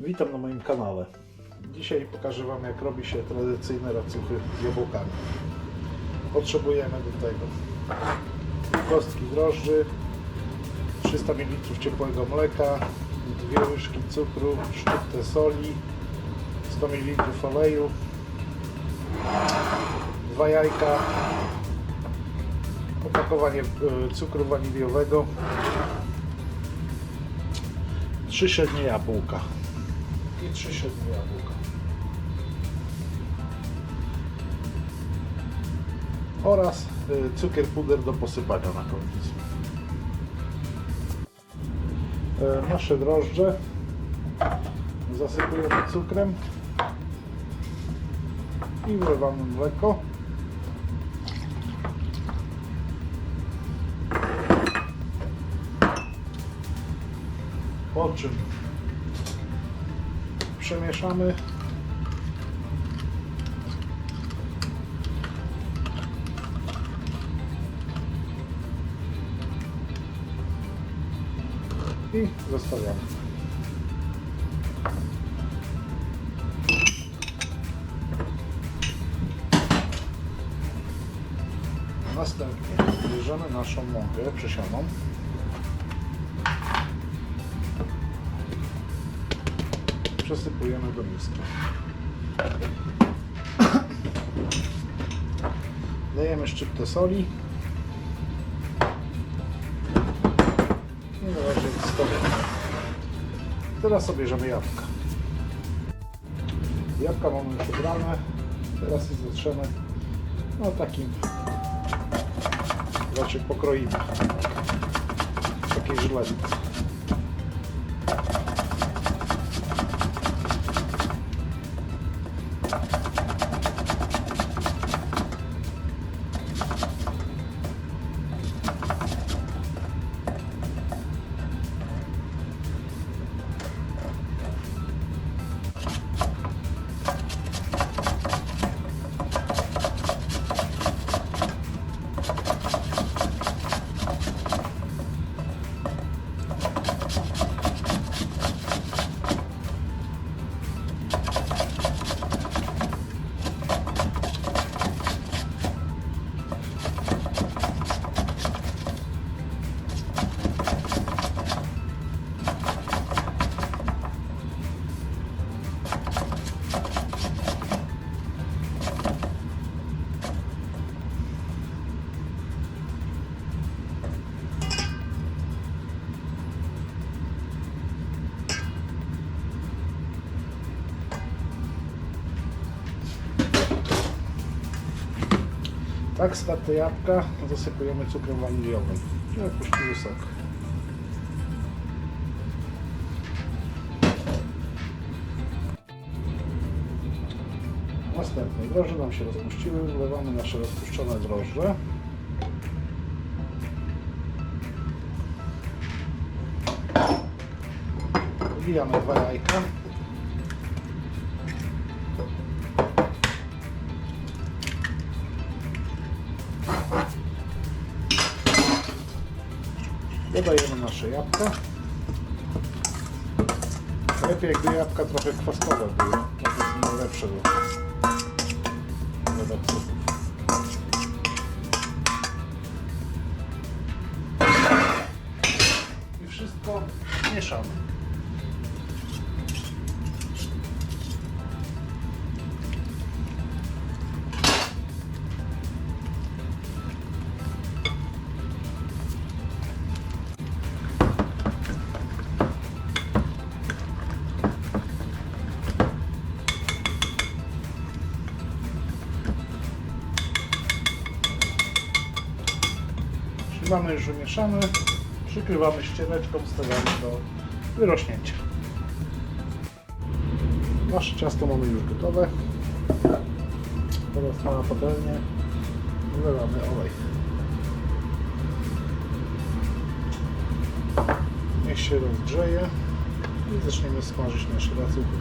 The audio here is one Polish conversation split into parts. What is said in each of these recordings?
Witam na moim kanale. Dzisiaj pokażę Wam jak robi się tradycyjne racuchy z jabłkami. Potrzebujemy do tego kostki drożdży, 300 ml ciepłego mleka, dwie łyżki cukru, sztukę soli, 100 ml oleju, dwa jajka, opakowanie e, cukru waniliowego, trzy średnie jabłka i trzy średnie jabłka. Oraz y, cukier puder do posypania na koniec. E, Nasze drożdże zasypujemy cukrem i wlewamy mleko. Po czym przemieszamy. I zostawiamy. Następnie bierzemy naszą mąkę przesianą. Przesypujemy do miski. Dajemy szczyptę soli. I na razie zostawiamy. Teraz sobie bierzemy jabłka. Jabłka mamy już ubrane. Teraz je zatrzemy no takim raczej pokroimy. Takiej żyletce. Tak starte jabłka zasypujemy cukrem waniliowym, żeby puściły sok. Następnie drożdże nam się rozpuściły, wlewamy nasze rozpuszczone drożdże. Wbijamy dwa jajka. Dodajemy nasze jabłka. Lepiej jakby jabłka trochę kwaskowe były, to jest najlepsze do. I wszystko mieszamy. Mamy już wymieszane, przykrywamy ściereczką, stawiamy do wyrośnięcia. Nasze ciasto mamy już gotowe. Teraz na patelnię wlewamy olej. Niech się rozgrzeje i zaczniemy smażyć nasze racuchy.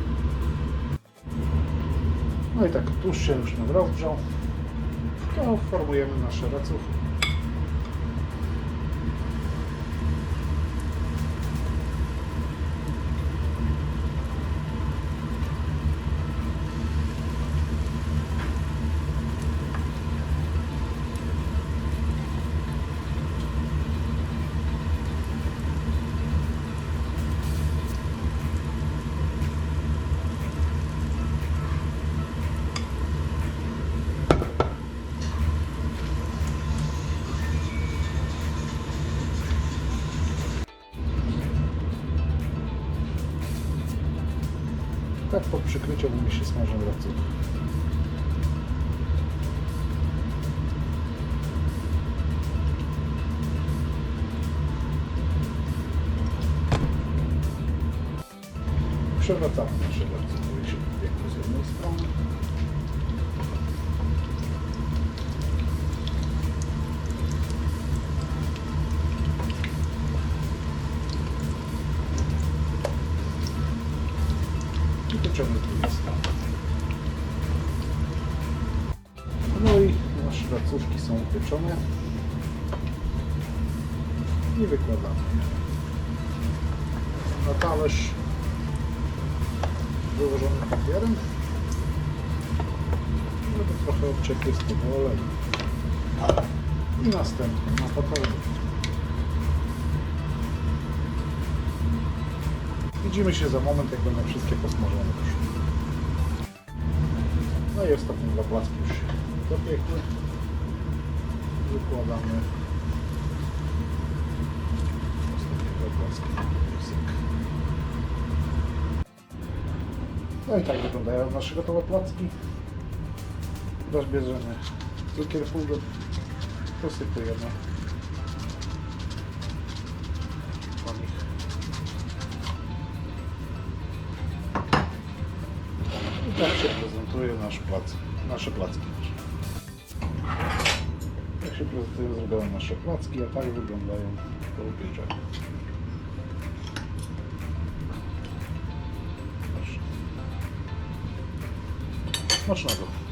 No i tak tłuszcz się już nam rozgrzał. To formujemy nasze racuchy. Po przykryciu u mnie się smażą racuchy. Przewracamy nasze racuchy się piekło z jednej strony. I z drugiej strony. No i nasze racówki są upieczone. I wykładamy na talerz wyłożony papierem, żeby trochę odczekać z oleju. I następnie na patelnię. Widzimy się za moment, jak będą wszystkie posmażone już. No i ostatnie dwa placki już się dopiekły. Wykładamy ostatnie. Pysyk. No i tak wyglądają nasze gotowe placki. Teraz bierzemy cukier puder, posypujemy. Tak się prezentuje nasz plac, nasze placki. Tak się prezentują zrobione nasze placki, a tak wyglądają. Proszę. Smacznego.